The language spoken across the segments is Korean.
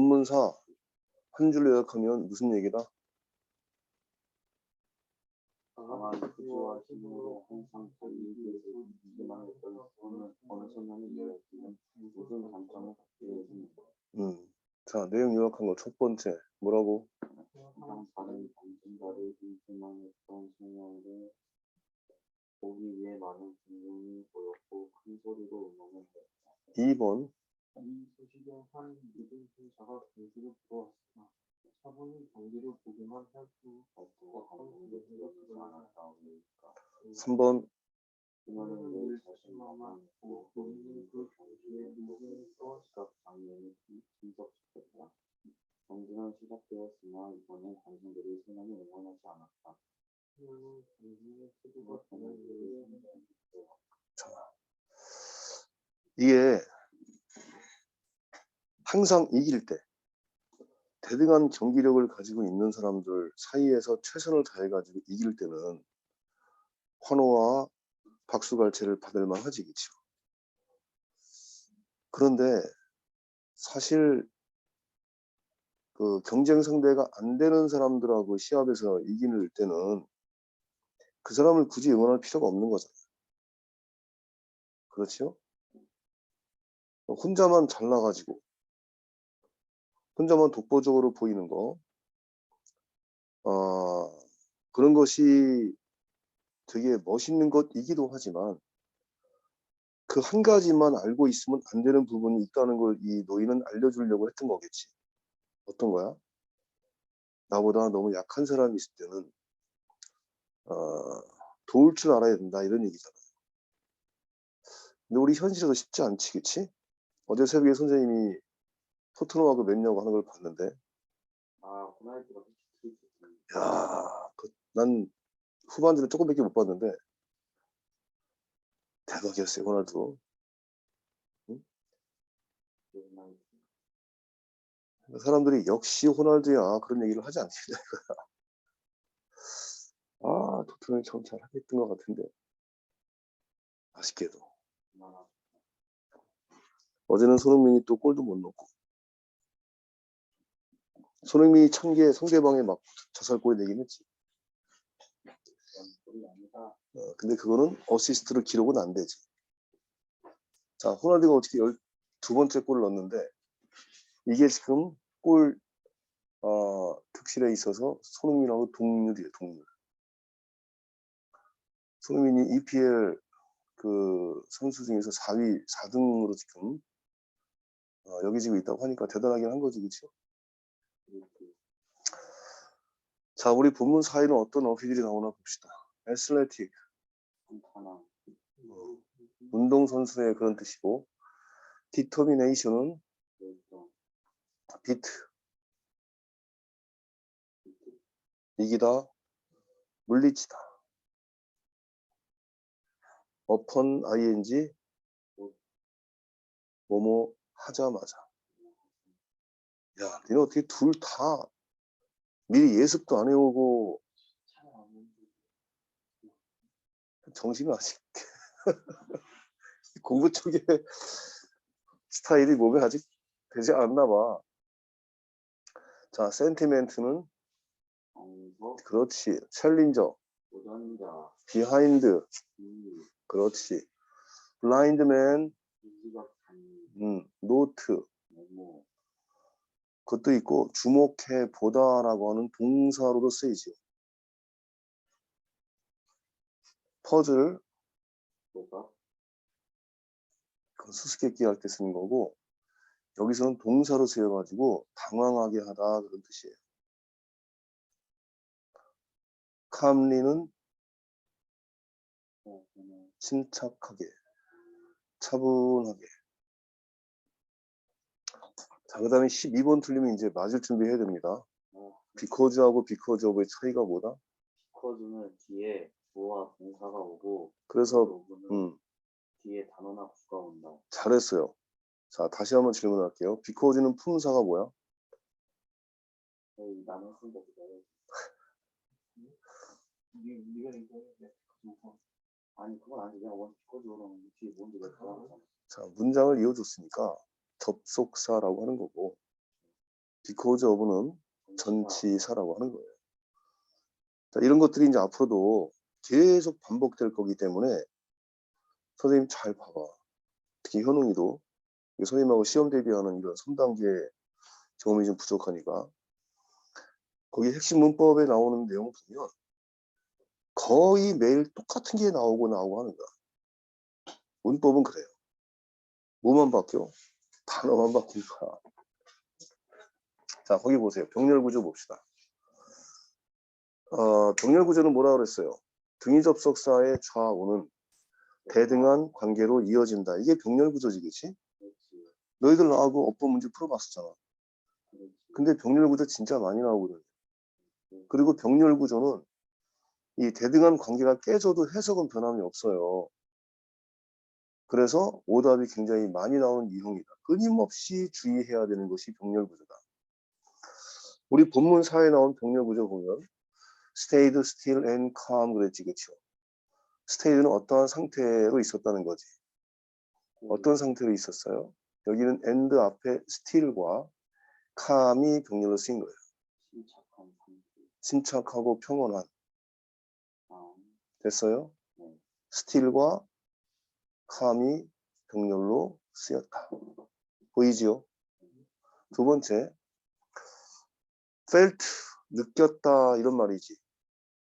본문사 한 줄로 요약하면 무슨 얘기다? 음. 자, 내용 요약한 거 첫 번째. 뭐라고? 항상 다른 당신자를 기만했던 소년을 보기 위해 많은 분명히 보였고 큰 소리로 응원을 했다. 2번. 이 소식에 한 믿음 자가 경기를 부어왔으나 차분히 경기를 보기만 할수 없고 감동을 생각하지 않았다. 그러니까 3번. 그녀는 늘 자신만만 고 본인은 그 경기에 누구에서 시각 장면을 분석시켰다. 경기는 시작되었으나 이번엔 관중들이 소년을 응원하지 않았다. 그녀는 경기의 태도가 관중들을 자. 이게 항상 이길 때 대등한 경기력을 가지고 있는 사람들 사이에서 최선을 다해 가지고 이길 때는 환호와 박수갈채를 받을 만하지 그죠 그런데 사실 그 경쟁 상대가 안 되는 사람들하고 시합에서 이길 때는 그 사람을 굳이 응원할 필요가 없는 거잖아요. 그렇죠? 혼자만 잘나가지고 혼자만 독보적으로 보이는 거 어, 그런 것이 되게 멋있는 것이기도 하지만 그 한 가지만 알고 있으면 안 되는 부분이 있다는 걸 이 노인은 알려주려고 했던 거겠지. 어떤 거야? 나보다 너무 약한 사람이 있을 때는 어, 도울 줄 알아야 된다 이런 얘기잖아. 근데 우리 현실에서 쉽지 않지, 그치? 어제 새벽에 선생님이 토트넘하고 맨유하고 하는 걸 봤는데, 아 호날두가 야, 그, 난 후반전에 조금밖에 못 봤는데. 대박이었어요, 호날두. 호날두 사람들이 역시 호날두야 그런 얘기를 하지 않겠냐 이거야. 아, 토트넘이 참 잘하겠던 것 같은데. 아쉽게도. 어제는 손흥민이 또 골도 못 넣고 손흥민이 천 개 상대방에 막 자살골 내긴 했지. 어, 근데 그거는 어시스트를 기록은 안 되지. 자, 호날두가 어떻게 열, 두 번째 골을 넣었는데 이게 지금 골 어, 특실에 있어서 손흥민하고 동률이에요, 동률. 손흥민이 EPL 그 선수 중에서 4위, 4등으로 지금 어, 여기지고 있다고 하니까 대단하긴 한 거지, 그렇죠? 자, 우리 본문 사이는 어떤 어휘들이 나오나 봅시다. 애슬레틱, 어, 운동선수의 그런 뜻이고 디터미네이션은 비트, 이기다, 물리치다. upon ing, 뭐뭐 하자마자. 야, 니네 어떻게 둘 다 미리 예습도 안 해오고 정신이 아직 공부 쪽에 스타일이 몸에 아직 되지 않나 봐. 자, 센티멘트는 그렇지. 챌린저, 비하인드, 이 그렇지. 블라인드맨, 음, 노트, 그것도 있고 주목해 보다라고 하는 동사로도 쓰이죠. 퍼즐, 뭐가 그 수수께끼 할 때 쓰는 거고 여기서는 동사로 쓰여가지고 당황하게 하다 그런 뜻이에요. 그냥 침착하게, 차분하게. 자, 그 다음에 12번 틀리면 이제 맞을 준비해야 됩니다. 어, 비커즈하고 비커즈 오브의 차이가 뭐다? 커즈는 뒤에 주어와 동사가 오고 그래서, 음, 뒤에 단어나 구가 온다. 잘했어요. 자, 다시 한번 질문할게요. 비커즈는 품사가 뭐야? 이 나는 이거 아니 그건 아니지 그냥 원 커즈로는 뒤에 뭔지 내가 자, 문장을 이어줬으니까 접속사라고 하는 거고, because of는 전치사라고 하는 거예요. 자, 이런 것들이 이제 앞으로도 계속 반복될 거기 때문에 선생님 잘 봐봐. 특히 현웅이도 이 선생님하고 시험 대비하는 이런 3단계 경험이 좀 부족하니까 거기 핵심 문법에 나오는 내용을 보면 거의 매일 똑같은 게 나오고 나오고 하는 거야. 문법은 그래요. 뭐만 바뀌어? 단어만 바뀐 거야. 자, 거기 보세요. 병렬 구조 봅시다. 어, 병렬 구조는 뭐라 그랬어요? 등위 접속사의 좌우는 대등한 관계로 이어진다. 이게 병렬 구조지, 그치? 너희들 나하고 업보 문제 풀어봤었잖아. 근데 병렬 구조 진짜 많이 나오거든. 그리고 병렬 구조는 이 대등한 관계가 깨져도 해석은 변함이 없어요. 그래서 오답이 굉장히 많이 나오는 이형이다. 끊임없이 주의해야 되는 것이 병렬 구조다. 우리 본문 4에 나온 병렬 구조 보면 stayed, still, and calm 그랬지, 그쵸? stayed는 어떠한 상태로 있었다는 거지. 어떤 상태로 있었어요? 여기는 and 앞에 still과 calm이 병렬로 쓰인 거예요. 침착하고 평온한. 다음. 됐어요? 네. still과 calm이 병렬로 쓰였다. 보이지요? 두 번째, felt, 느꼈다 이런 말이지.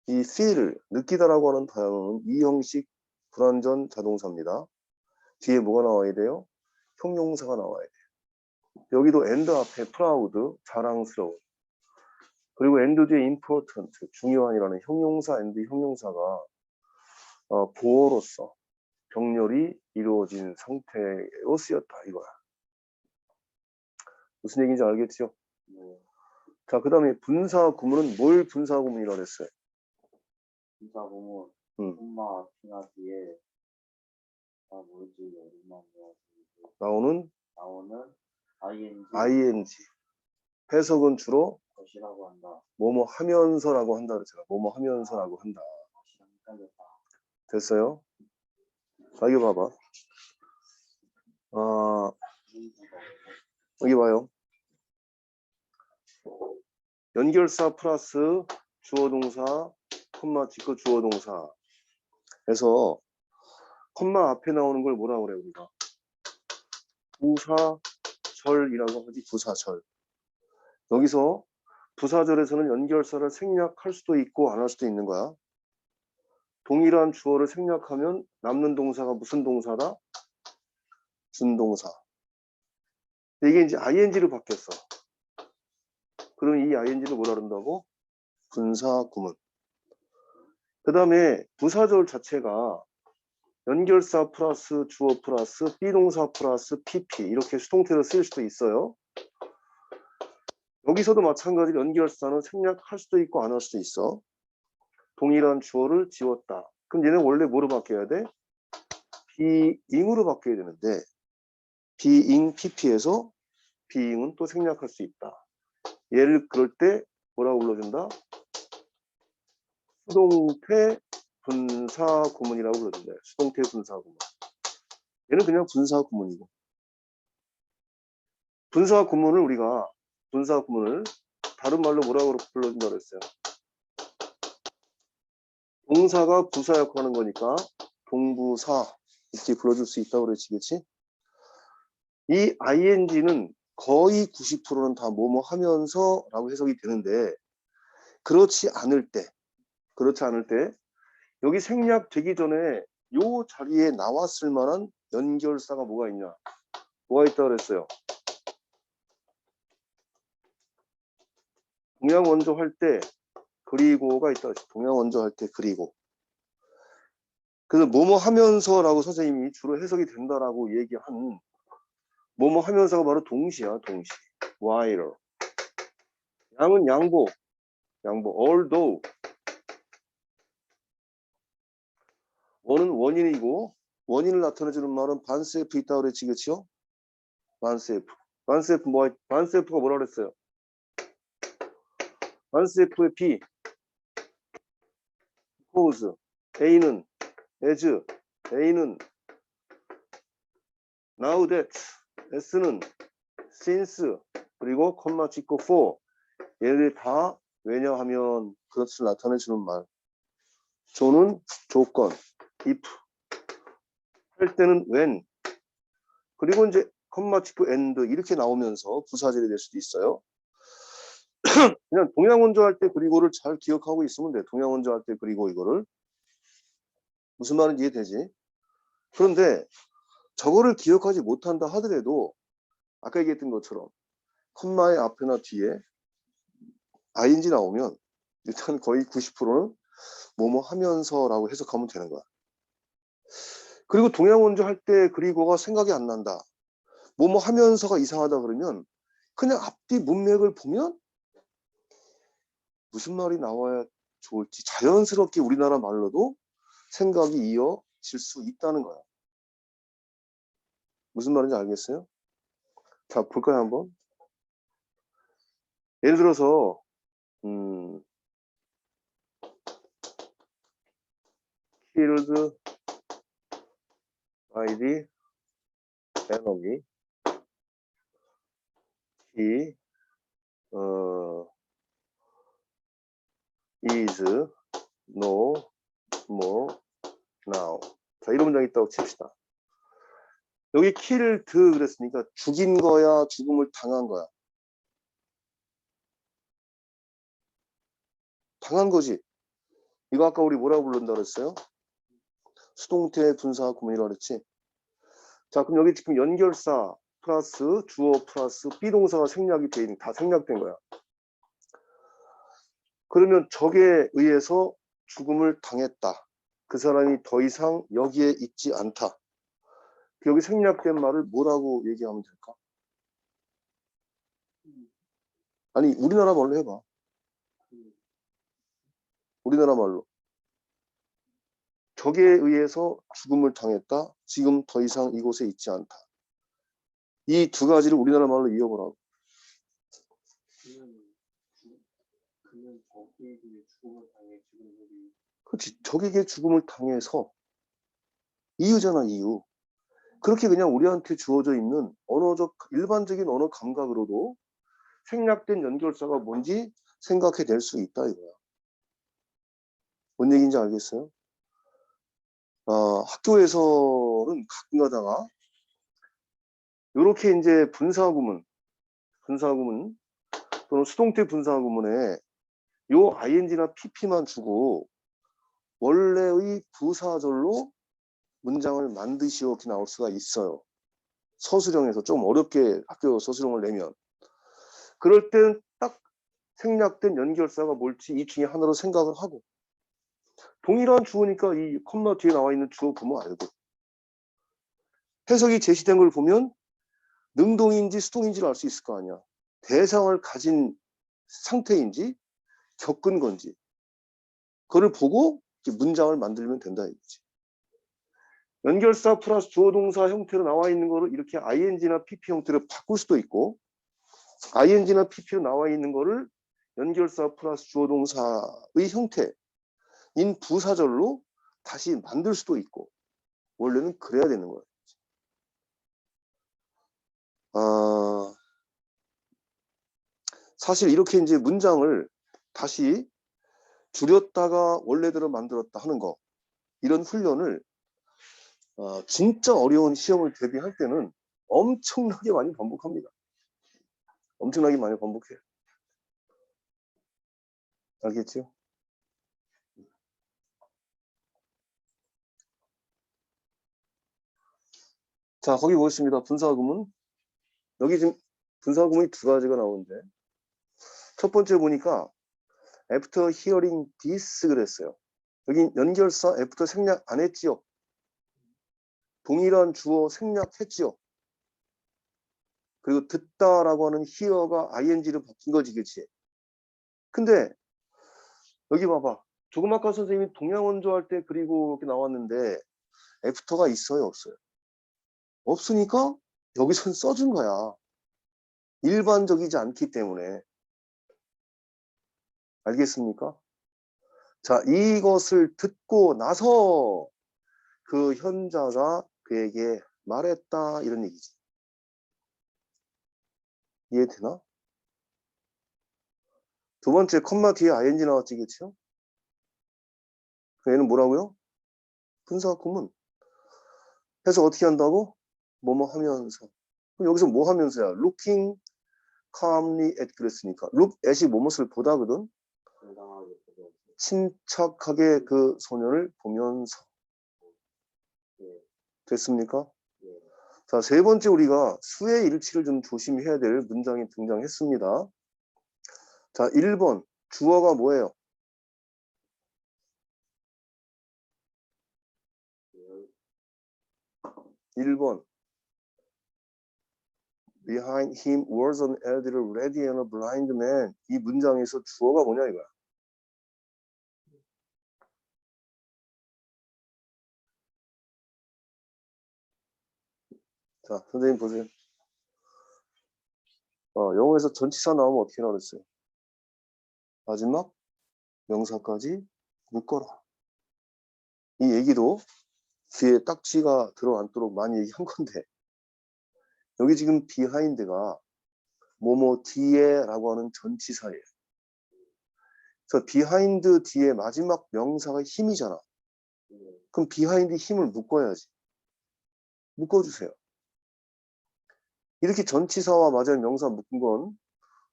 이 feel, 느끼다라고 하는 단어는 이 형식 불완전 자동사입니다. 뒤에 뭐가 나와야 돼요? 형용사가 나와야 돼요. 여기도 and 앞에 proud, 자랑스러운. 그리고 and 뒤에 important, 중요한이라는 형용사 and 형용사가 어, 보어로서 병렬이 이루어진 상태로 쓰였다 이거야. 무슨 얘기인지 알겠죠? 네. 자, 그 다음에 분사 구문은 뭘 분사 구문이라고 그랬어요? 진짜 보면 음. 엄마 앞이나 뒤에 아 뭐지 배워서 나오는 나오는 ing ing. 해석은 주로 것이라고 한다. 뭐뭐 하면서라고 한다 그랬잖아. 뭐뭐 하면서라고 한다. 됐어요? 자, 여기 봐봐. 아, 여기 봐요. 연결사 플러스 주어 동사, 콤마 직거 주어 동사. 해서 콤마 앞에 나오는 걸 뭐라고 그래 우리가? 부사절이라고 하지 부사절. 여기서 부사절에서는 연결사를 생략할 수도 있고 안 할 수도 있는 거야. 동일한 주어를 생략하면 남는 동사가 무슨 동사다? 준동사. 이게 이제 ing로 바뀌었어. 그럼 이 ing를 뭐라 그런다고? 분사 구문. 그 다음에 부사절 자체가 연결사 플러스 주어 플러스 비동사 플러스 pp 이렇게 수동태로 쓰일 수도 있어요. 여기서도 마찬가지로 연결사는 생략할 수도 있고 안 할 수도 있어. 동일한 주어를 지웠다. 그럼 얘는 원래 뭐로 바뀌어야 돼? being으로 바뀌어야 되는데 being pp에서 being은 또 생략할 수 있다. 얘를 그럴 때 뭐라고 불러준다? 수동태 분사 구문이라고 불러준다. 수동태 분사 구문. 얘는 그냥 분사 구문이고. 분사 구문을 우리가 분사 구문을 다른 말로 뭐라고 불러준다 그랬어요? 동사가 부사 역할하는 거니까 동부사 이렇게 불러줄 수 있다고 그랬지, 이 ing는 거의 90%는 다 뭐뭐 하면서 라고 해석이 되는데 그렇지 않을 때, 그렇지 않을 때 여기 생략되기 전에 요 자리에 나왔을 만한 연결사가 뭐가 있냐? 뭐가 있다 그랬어요? 동양 원조 할 때 그리고가 있다. 동양 원조 할 때 그리고. 그래서 뭐뭐 하면서라고 선생님이 주로 해석이 된다라고 얘기한 뭐뭐 하면서가 바로 동시야, 동시. while. 양은 양보, 양보. although. 원은 원인이고 원인을 나타내주는 말은 반세프 있다고 그랬지, 그치요? 반세프. 반세프 뭐, 반세프가 뭐라 그랬어요? 반세프의 B. suppose. A는 as. A는 now that. S는 since. 그리고 콤마 찍고 for 얘네들이 다 왜냐하면 그것을 나타내주는 말 조는 조건 if 할 때는 when 그리고 이제 콤마 찍고 and 이렇게 나오면서 부사절이 될 수도 있어요. 그냥 동양원조 할 때 그리고를 잘 기억하고 있으면 돼. 동양원조 할 때 그리고 이거를 무슨 말인지 이해되지? 그런데 저거를 기억하지 못한다 하더라도 아까 얘기했던 것처럼 콤마의 앞에나 뒤에 ing 나오면 일단 거의 90%는 뭐뭐 하면서 라고 해석하면 되는 거야. 그리고 동양원조 할 때 그리고가 생각이 안 난다. 뭐뭐 하면서가 이상하다 그러면 그냥 앞뒤 문맥을 보면 무슨 말이 나와야 좋을지 자연스럽게 우리나라 말로도 생각이 이어질 수 있다는 거야. 무슨 말인지 알겠어요? 자, 볼까요, 한번? 예를 들어서, 음, killed by the enemy. he, 어, is no more now. 자, 이런 문장이 있다고 칩시다. 여기 killed 그랬으니까 죽인 거야, 죽음을 당한 거야. 당한 거지. 이거 아까 우리 뭐라고 부른다 그랬어요? 수동태 분사 구문이라고 그랬지. 자, 그럼 여기 지금 연결사 플러스 주어 플러스 비동사가 생략이 돼 있는 다 생략된 거야. 그러면 적에 의해서 죽음을 당했다. 그 사람이 더 이상 여기에 있지 않다. 여기 생략된 말을 뭐라고 얘기하면 될까? 아니 우리나라 말로 해봐. 우리나라 말로. 적에 의해서 죽음을 당했다. 지금 더 이상 이곳에 있지 않다. 이 두 가지를 우리나라 말로 이어보라고. 그러면 주- 그는 적에게 죽음을 당해 지금 여기 그렇지. 적에게 죽음을 당해서 이유잖아, 이유. 그렇게 그냥 우리한테 주어져 있는 언어적, 일반적인 언어 감각으로도 생략된 연결사가 뭔지 생각해 낼 수 있다, 이거야. 뭔 얘기인지 알겠어요? 아, 학교에서는 가끔 가다가 이렇게 이제 분사구문, 분사구문 또는 수동태 분사구문에 요 ing나 pp만 주고 원래의 부사절로 문장을 만드시오 이렇게 나올 수가 있어요. 서술형에서 좀 어렵게 학교 서술형을 내면 그럴 땐 딱 생략된 연결사가 뭘지 이 중에 하나로 생각을 하고 동일한 주어니까 이 컴마 뒤에 나와 있는 주어 보면 알고 해석이 제시된 걸 보면 능동인지 수동인지를 알 수 있을 거 아니야. 대상을 가진 상태인지 겪은 건지 그걸 보고 문장을 만들면 된다 이거지. 연결사 플러스 주어 동사 형태로 나와 있는 거를 이렇게 ing나 pp 형태로 바꿀 수도 있고 ing나 pp로 나와 있는 거를 연결사 플러스 주어 동사의 형태인 부사절로 다시 만들 수도 있고 원래는 그래야 되는 거예요. 아, 사실 이렇게 이제 문장을 다시 줄였다가 원래대로 만들었다 하는 거 이런 훈련을 어, 진짜 어려운 시험을 대비할 때는 엄청나게 많이 반복합니다. 엄청나게 많이 반복해요. 알겠죠? 자, 거기 보겠습니다. 분사구문. 여기 지금 분사구문이 두 가지가 나오는데 첫 번째 보니까 after hearing this 그랬어요. 여기 연결사 after 생략 안 했지요. 동일한 주어 생략했지요. 그리고 듣다라고 하는 hear가 ing로 바뀐 거지, 그치? 근데 여기 봐봐. 조금 아까 선생님이 동양원조 할 때 그리고 이렇게 나왔는데 애프터가 있어요, 없어요? 없으니까 여기선 써준 거야. 일반적이지 않기 때문에. 알겠습니까? 자, 이것을 듣고 나서 그 현자가 그에게 말했다 이런 얘기지. 이해되나? 두 번째 컴마 뒤에 ing 나왔지, 그렇죠? 얘는 뭐라고요? 분사 구문. 해서 어떻게 한다고? 뭐뭐 하면서. 그럼 여기서 뭐 하면서야? looking calmly at 그랬으니까. look at이 뭐뭇을 보다거든. 침착하게 그 소년을 보면서. 예. 됐습니까? 예. 자, 세 번째 우리가 수의 일치를 좀 조심해야 될 문장이 등장했습니다. 자, 1번. 주어가 뭐예요? 예. 1번. Behind him was an elderly lady and a blind man. 이 문장에서 주어가 뭐냐 이거야. 자, 선생님 보세요. 어, 영어에서 전치사 나오면 어떻게 나왔어요? 마지막 명사까지 묶어라. 이 얘기도 뒤에 딱지가 들어앉도록 많이 얘기한 건데 여기 지금 behind가 뭐뭐 뒤에 라고 하는 전치사예요. 그래서 behind 뒤에 마지막 명사가 힘이잖아. 예. 그럼 behind 힘을 묶어야지. 묶어주세요. 이렇게 전치사와 맞을 명사 묶은 건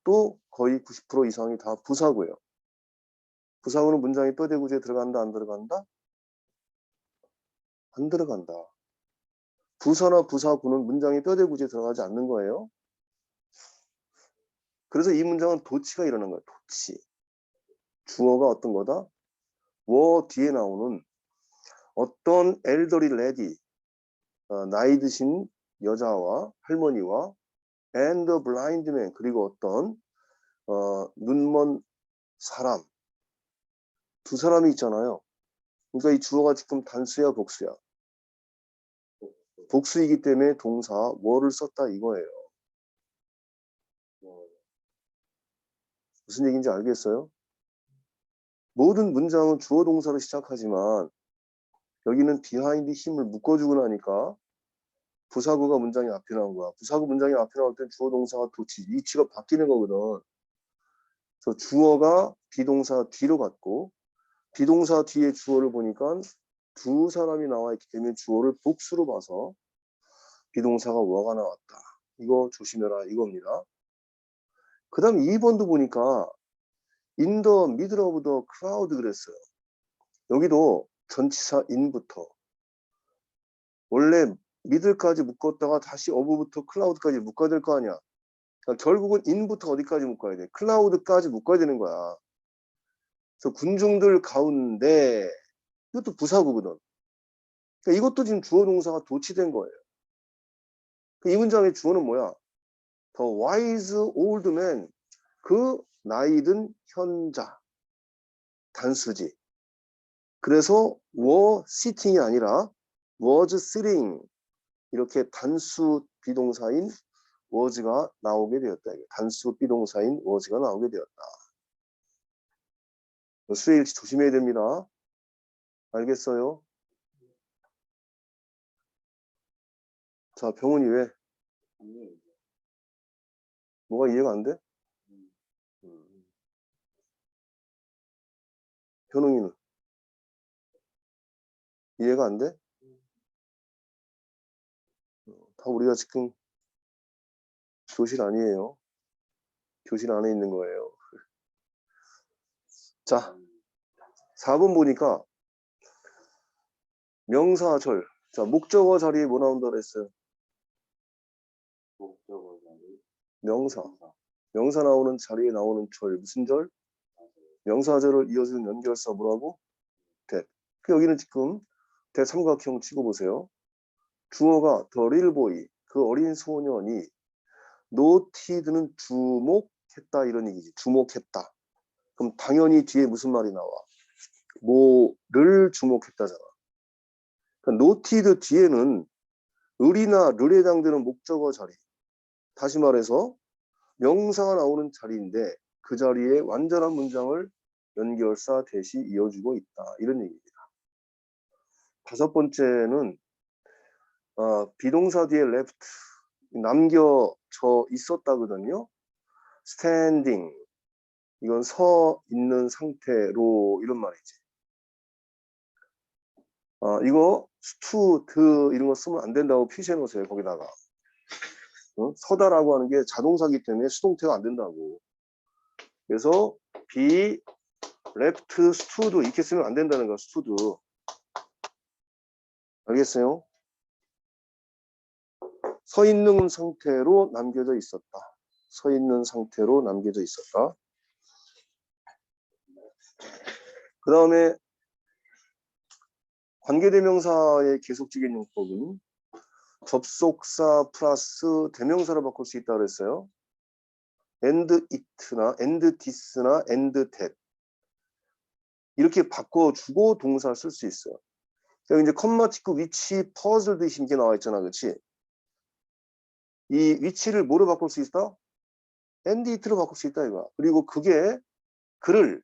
또 거의 90% 이상이 다 부사고요. 부사구는 문장이 뼈대구조에 들어간다 안 들어간다? 안 들어간다. 부사나 부사구는 문장이 뼈대구조에 들어가지 않는 거예요. 그래서 이 문장은 도치가 일어난 거예요. 도치. 주어가 어떤 거다? 워 뒤에 나오는 어떤 엘더리 레디 어, 나이 드신 여자와 할머니와 and the blind man 그리고 어떤 어, 눈먼 사람 두 사람이 있잖아요. 그러니까 이 주어가 지금 단수야 복수야. 복수이기 때문에 동사 뭐를 썼다 이거예요. 뭐, 무슨 얘기인지 알겠어요? 모든 문장은 주어 동사로 시작하지만 여기는 비하인드 힘을 묶어주고 나니까 부사구가 문장이 앞에 나온 거야. 부사구 문장이 앞에 나올 땐 주어 동사가 도치, 위치가 바뀌는 거거든. 그래서 주어가 비동사 뒤로 갔고 비동사 뒤에 주어를 보니까 두 사람이 나와 있기 때문에 주어를 복수로 봐서 비동사가 워가 나왔다. 이거 조심해라 이겁니다. 그 다음 2번도 보니까 in the middle of the crowd 그랬어요. 여기도 전치사 in부터 원래 미들까지 묶었다가 다시 어부부터 클라우드까지 묶어야 될 거 아니야. 그러니까 결국은 in부터 어디까지 묶어야 돼? 클라우드까지 묶어야 되는 거야. 그래서 군중들 가운데 이것도 부사구거든. 그러니까 이것도 지금 주어 동사가 도치된 거예요. 그이 문장의 주어는 뭐야? The wise old man 그 나이든 현자 단수지. 그래서 were sitting이 아니라 was sitting 이렇게 단수 비동사인 was가 나오게 되었다. 단수 비동사인 was가 나오게 되었다. 수의 일치 조심해야 됩니다. 알겠어요? 자, 병훈이 왜? 뭐가 이해가 안 돼? 음, 음. 현웅이는? 이해가 안 돼? 우리가 지금 교실 아니에요. 교실 안에 있는 거예요. 자, 음, 4번 보니까 명사절. 자, 목적어 자리에 뭐 나온다 그랬어요? 목적어 자리, 명사. 명사, 나오는 자리에 나오는 절. 무슨 절? 명사절을 이어주는 연결사 뭐라고? 대. 그 여기는 지금 대삼각형 치고 보세요. 주어가 little boy, 그 어린 소년이 notied는 주목했다 이런 얘기지. 주목했다. 그럼 당연히 뒤에 무슨 말이 나와? 뭐를 주목했다잖아. 그러니까 noted 뒤에는 을이나 르에 해당되는 목적어 자리. 다시 말해서 명사가 나오는 자리인데 그 자리에 완전한 문장을 연결사 대시 이어주고 있다. 이런 얘기입니다. 다섯 번째는 어, 비동사 뒤에 left 남겨져 있었다거든요. standing 이건 서 있는 상태로 이런 말이지. 아, 이거 to, 드 이런 거 쓰면 안 된다고 표시해 놓으세요. 거기다가. 어? 서다라고 하는 게 자동사기 때문에 수동태가 안 된다고. 그래서 be left stood 이렇게 쓰면 안 된다는 거야. stood. 알겠어요? 서 있는 상태로 남겨져 있었다. 서 있는 상태로 남겨져 있었다. 그 다음에 관계대명사의 계속적인 용법은 접속사 플러스 대명사로 바꿀 수 있다고 그랬어요. and it나 and this나 and that 이렇게 바꿔주고 동사를 쓸 수 있어요. 여기 이제 컴마 찍고 위치 퍼즐 듯이 이게 나와 있잖아, 그렇지? 이 위치를 뭐로 바꿀 수 and it로 바꿀 수 있다 이거. 그리고 그게 그를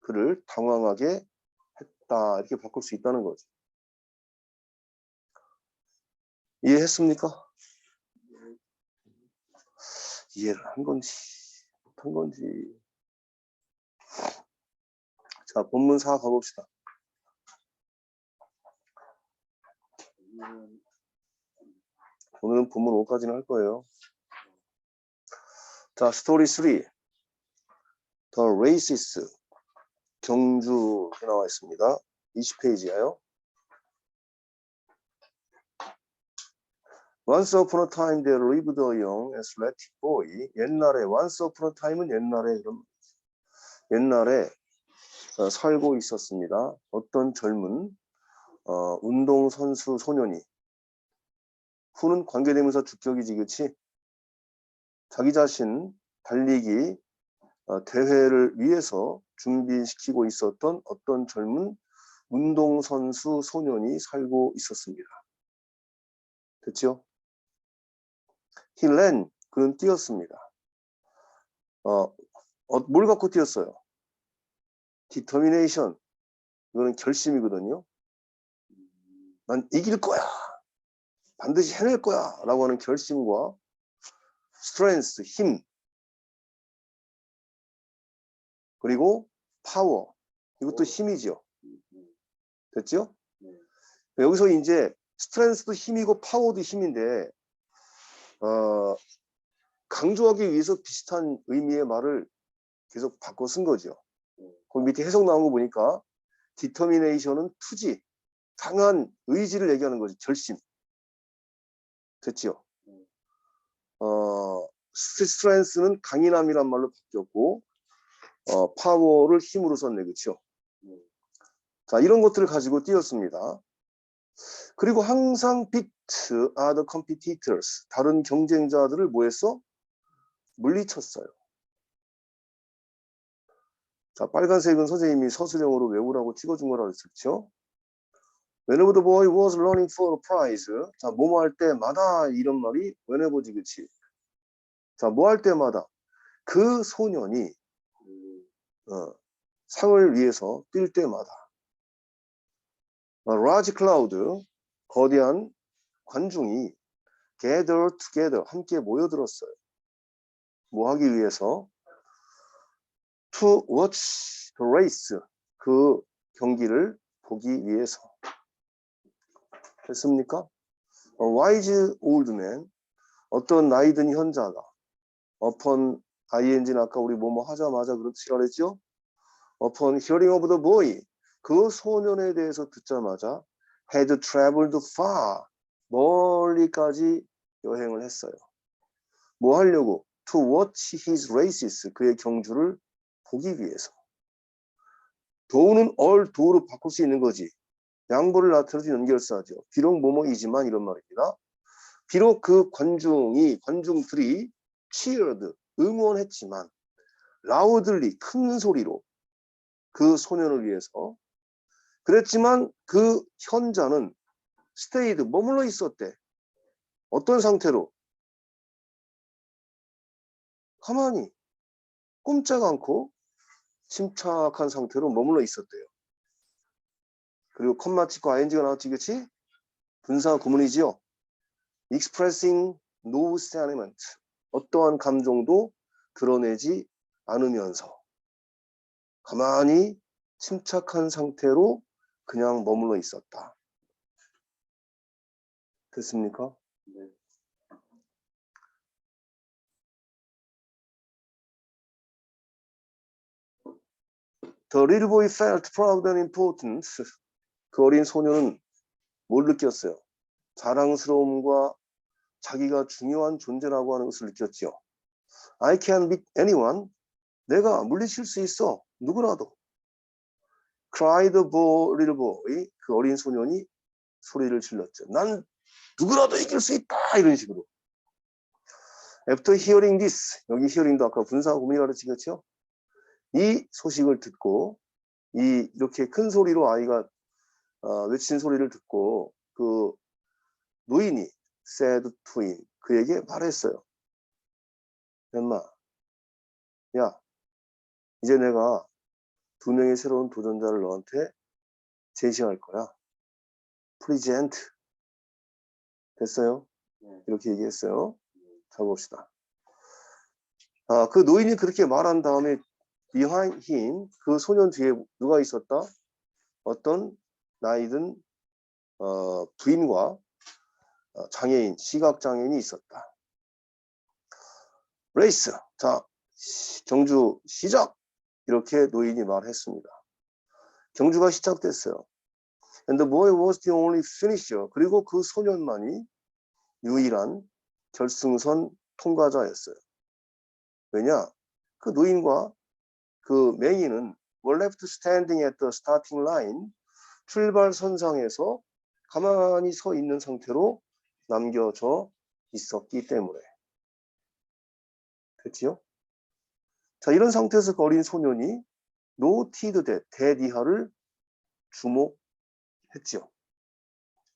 그를 당황하게 했다 이렇게 바꿀 수 있다는 거죠. 이해했습니까? 이해를 한 건지 못한 건지. 자 본문 4 가봅시다. 오늘은 본문 5까지는 할 거예요. 자 스토리 3 The Races 경주 나와 있습니다. 20페이지야요. Once upon a time there lived a young athletic boy. 옛날에 once upon a time은 옛날에 그럼 옛날에 어, 살고 있었습니다. 어떤 젊은 어, 운동 선수 소년이 후는 관계되면서 주격이지 그치? 자기 자신 달리기 어, 대회를 위해서 준비시키고 있었던 어떤 젊은 운동선수 소년이 살고 있었습니다. 됐죠? Ran, 그는 뛰었습니다. 어, 어, 뭘 갖고 뛰었어요? determination, 이거는 결심이거든요. 난 이길 거야. 반드시 해낼 거야. 라고 하는 결심과 strength, 힘, 그리고 파워 이것도 힘이죠. 됐죠? 여기서 이제 스트렝스도 힘이고 파워도 힘인데 어, 강조하기 위해서 비슷한 의미의 말을 계속 바꿔 쓴 거죠. 그 밑에 해석 나온 거 보니까 디터미네이션은 투지, 강한 의지를 얘기하는 거죠. 결심. 됐죠? 어, 스트렝스는 강인함이란 말로 바뀌었고 어, 파워를 힘으로 썼네, 그렇죠? 자, 이런 것들을 가지고 뛰었습니다. 그리고 항상 beat other competitors, 다른 경쟁자들을 뭐했어? 물리쳤어요. 자, 빨간색은 선생님이 서술형으로 외우라고 찍어준 거라고 했었죠. Whenever the boy was running for a prize. 자, 뭐뭐 할 때마다 이런 말이 whenever지, 그치? 자, 뭐 할 때마다 그 소년이 어, 상을 위해서 뛸 때마다 어, large cloud 거대한 관중이 gather together 함께 모여들었어요. 뭐 하기 위해서 to watch the race 그 경기를 보기 위해서 됐습니까? A wise old man 어떤 나이 든 현자가 upon ing는 아까 우리 뭐뭐 하자마자 그렇지 그랬죠? upon hearing of the boy 그 소년에 대해서 듣자마자 had traveled far 멀리까지 여행을 했어요. 뭐 하려고? To watch his races 그의 경주를 보기 위해서. 도우는 all 도로 바꿀 수 있는 거지. 양보를 나타내는 연결사죠. 비록 뭐뭐이지만 이런 말입니다. 비록 그 관중이 관중들이 cheered 응원했지만 라우들리 큰 소리로 그 소년을 위해서 그랬지만 그 현자는 스테이드 머물러 있었대. 어떤 상태로? 가만히 꼼짝 않고 침착한 상태로 머물러 있었대요. 그리고 컴마 찍고 ing가 나왔지 그치? 분사 구문이지요. expressing no sentiment 어떠한 감정도 드러내지 않으면서 가만히 침착한 상태로 그냥 머물러 있었다. 됐습니까? 네. The little boy felt proud and important. 그 어린 소녀는 뭘 느꼈어요? 자랑스러움과 자기가 중요한 존재라고 하는 것을 느꼈죠. I can beat anyone. 내가 물리칠 수 있어. 누구라도. cried the boy, little boy. 그 어린 소년이 소리를 질렀죠. 난 누구라도 이길 수 있다. 이런 식으로. After hearing this. 여기 hearing도 아까 분사 구문이라고 찍었죠. 이 소식을 듣고 이 이렇게 큰 소리로 아이가 어, 외친 소리를 듣고 그 노인이 said to him 그에게 말했어요. 엄마, 야, 이제 내가 두 명의 새로운 도전자를 너한테 제시할 거야. present 됐어요? 네. 이렇게 얘기했어요. 자 봅시다. 아, 그 노인이 그렇게 말한 다음에 behind him 그 소년 뒤에 누가 있었다? 어떤 나이든 어, 부인과 어, 장애인, 시각 장애인이 있었다. 레이스. 자, 시- 경주 시작. 이렇게 노인이 말했습니다. 경주가 시작됐어요. And the boy was the only finisher. 그리고 그 소년만이 유일한 결승선 통과자였어요. 왜냐? 그 노인과 그 맹인은 were left standing at the starting line. 출발선상에서 가만히 서 있는 상태로 남겨져 있었기 때문에. 됐지요? 자, 이런 상태에서 그 어린 소년이 노티드 대, 대디하를 주목했지요.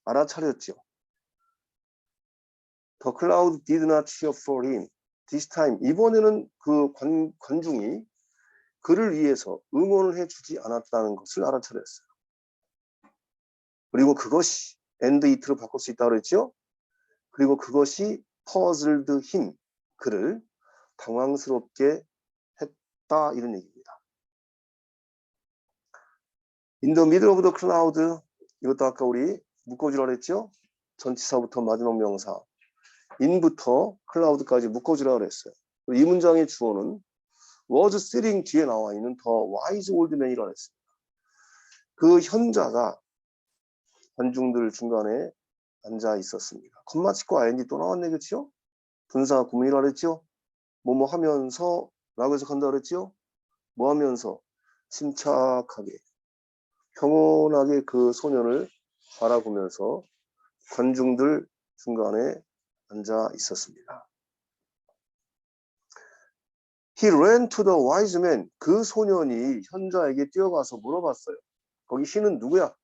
알아차렸지요. The crowd did not cheer for him. This time, 이번에는 그 관, 관중이 그를 위해서 응원을 해주지 않았다는 것을 알아차렸어요. 그리고 그것이 and it로 바꿀 수 있다고 그랬죠? 그리고 그것이 puzzled him, 그를 당황스럽게 했다 이런 얘기입니다. In the middle of the crowd 이것도 아까 우리 묶어주라 그랬죠? 전치사부터 마지막 명사 in부터 cloud까지 묶어주라 그랬어요. 이 문장의 주어는 was sitting 뒤에 나와 있는 the wise old man이라 그랬습니다. 그 현자가 관중들 중간에 앉아 있었습니다. 치고 ing 또 나왔네 그렇죠? 분사 구문이라 그랬죠? 뭐뭐 하면서 라고 해석한다 그랬죠? 뭐 하면서 침착하게 평온하게 그 소년을 바라보면서 관중들 중간에 앉아 있었습니다. He ran to the wise man. 그 소년이 현자에게 뛰어가서 물어봤어요. 거기 he는 누구야?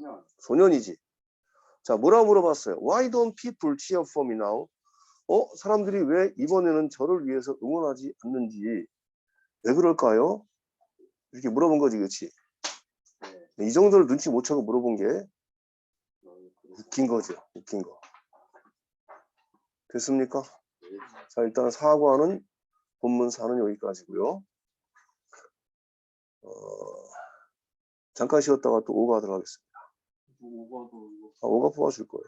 소년. 소년이지. 자, 뭐라 물어봤어요? Why don't people cheer for me now? 어, 사람들이 왜 이번에는 저를 위해서 응원하지 않는지 왜 그럴까요? 이렇게 물어본 거지, 그렇지? 네. 이 정도를 눈치 못 채고 물어본 게 너희 그룹. 웃긴 거죠, 웃긴 거. 됐습니까? 네. 자, 일단 사과는 본문사는 여기까지고요. 어, 잠깐 쉬었다가 또 오가 들어가겠습니다. 오가도 아, 오가 뽑아줄 거예요.